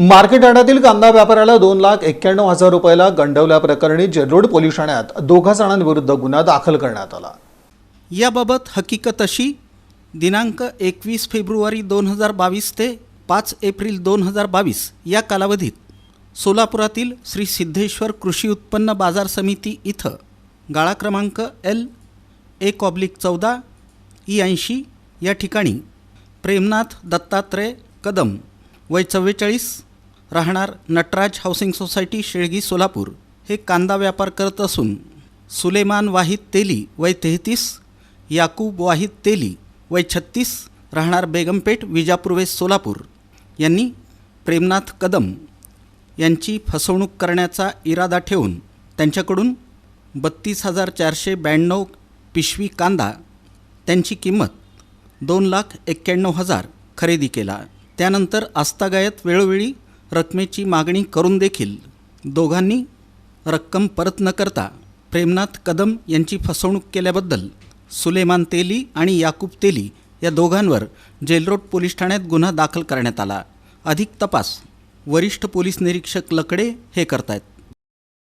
Market यार्डातील कांदा व्यापाऱ्याला दोन लाख एक्क्याण्णव हजार रुपयाला गंडवल्याप्रकरणी जेरोड पोलीस ठाण्यात दोघा जणांविरुद्ध गुन्हा दाखल करण्यात आला. याबाबत हकीकत अशी दिनांक एकवीस फेब्रुवारी दोन हजार बावीस ते पाच एप्रिल दोन हजार बावीस या कालावधीत सोलापुरातील श्री सिद्धेश्वर कृषी उत्पन्न बाजार समिती इथं गाळा क्रमांक एल एक ऑब्लिक चौदा ई ऐंशी या ठिकाणी प्रेमनाथ दत्तात्रय कदम वय चव्वेचाळीस राहणार नटराज हाऊसिंग सोसायटी शेळगी सोलापूर. हे कांदा व्यापार करत असून सुलेमान वाहिद तेली वय तेहतीस याकूब वाहिद तेली वय छत्तीस राहणार बेगमपेठ विजापूर सोलापूर. यांनी प्रेमनाथ कदम यांची फसवणूक करण्याचा इरादा ठेवून त्यांच्याकडून बत्तीस हजार चारशे ब्याण्णव पिशवी कांदा त्यांची किंमत दोन लाख एक्क्याण्णव हजार खरेदी केला. त्यानंतर आस्तागायत वेळोवेळी रकमेची मागणी करून देखील दोघांनी रक्कम परत न करता प्रेमनाथ कदम यांची फसवणूक केल्याबद्दल सुलेमान तेली आणि याकूब तेली या दोघांवर जेलरोड पोलीस ठाण्यात गुन्हा दाखल करण्यात आला. अधिक तपास वरिष्ठ पोलीस निरीक्षक लकडे हे करतायत.